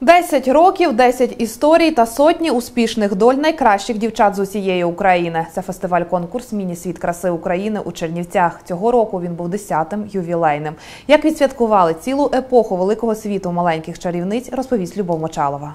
10 років, 10 історій та сотні успішних доль найкращих дівчат з усієї України. Це фестиваль-конкурс Міні-світ краси України у Чернівцях. Цього року він був 10-тим ювілейним. Як відсвяткували цілу епоху великого світу маленьких чарівниць, розповість Любов Мочалова.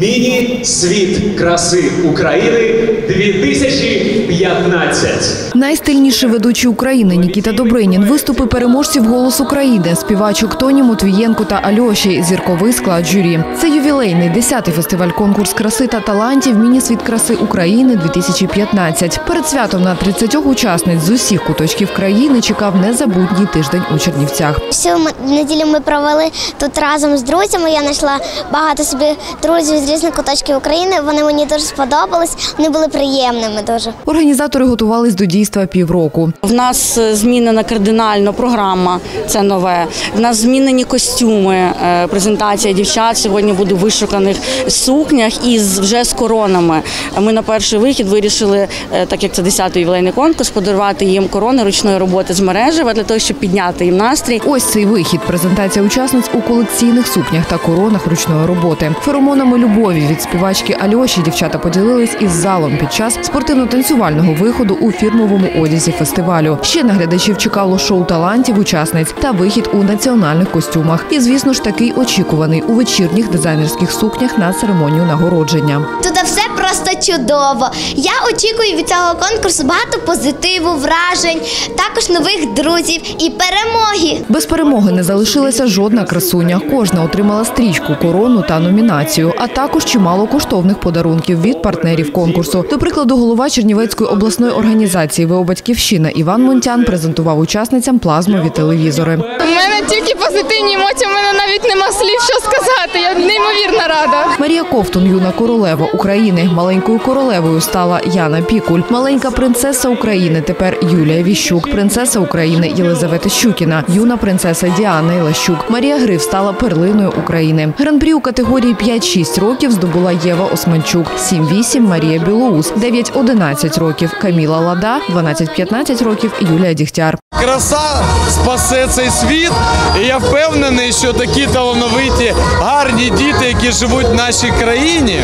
Міні-світ краси України 2015. Найстильніший ведучий України Нікіта Добринін, виступи переможців «Голос України», співачок Тоні Матвієнко та Альоші, зірковий склад журі. Це ювілейний 10-й фестиваль-конкурс краси та талантів «Міні-світ краси України 2015. Перед святом на 30 учасниць з усіх куточків країни чекав незабутній тиждень у Чернівцях. Всю неділю ми провели тут разом з друзями. Я знайшла багато собі друзів з різних куточків України. Вони мені дуже сподобались. Вони були приємними дуже. Організатори готувались до дійства півроку. В нас е, змінена кардинально програма, це нове. В нас змінені костюми. е, Презентація дівчат сьогодні буде в вишуканих сукнях і з вже з коронами. Ми на перший вихід вирішили, е, так як це 10-й ювілейний конкурс, подарувати їм корони ручної роботи з мережева для того, щоб підняти їм настрій. Ось цей вихід. Презентація учасниць у колекційних сукнях та коронах ручної роботи. Феромонами любові від співачки Альоші дівчата поділились із залом під час спортивно-танцювального виходу у фірмовому одязі фестивалю. Ще на глядачів чекало шоу талантів учасниць та вихід у національних костюмах. І, звісно ж, такий очікуваний у вечірніх дизайнерських сукнях на церемонію нагородження. Тут все просто чудово. Я очікую від цього конкурсу багато позитиву, вражень, також нових друзів і перемоги. Без перемоги не залишилася жодна красуня. Кожна отримала стрічку, корону та номінацію, а також чимало коштовних подарунків від партнерів конкурсу. До прикладу, голова Чернівецької обласної організації ВО «Батьківщина» Іван Монтян презентував учасницям плазмові телевізори. У мене тільки нема слів, що сказати. Я неймовірно рада. Марія Ковтун, юна королева України. Маленькою королевою стала Яна Пікуль. Маленька принцеса України тепер Юлія Віщук. Принцеса України Єлизавета Щукіна. Юна принцеса Діана Ілащук. Марія Грив стала перлиною України. Гран-прі у категорії 5-6 років здобула Єва Османчук. 7-8 Марія Білоус. 9-11 років Каміла Лада. 12-15 років Юлія Дігтяр. Краса спасе цей світ, і я впевнений, що такі талановиті, гарні діти, які живуть в нашій країні,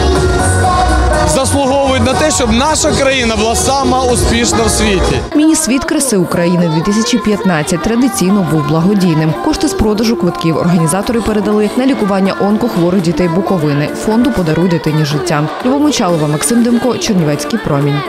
заслуговують на те, щоб наша країна була сама успішна в світі. Міні-світ краси України 2015 традиційно був благодійним. Кошти з продажу квитків організатори передали на лікування онкохворих дітей Буковини. Фонду подаруй дитині життя. Любов Мочалова, Максим Демко, Чернівецький промінь.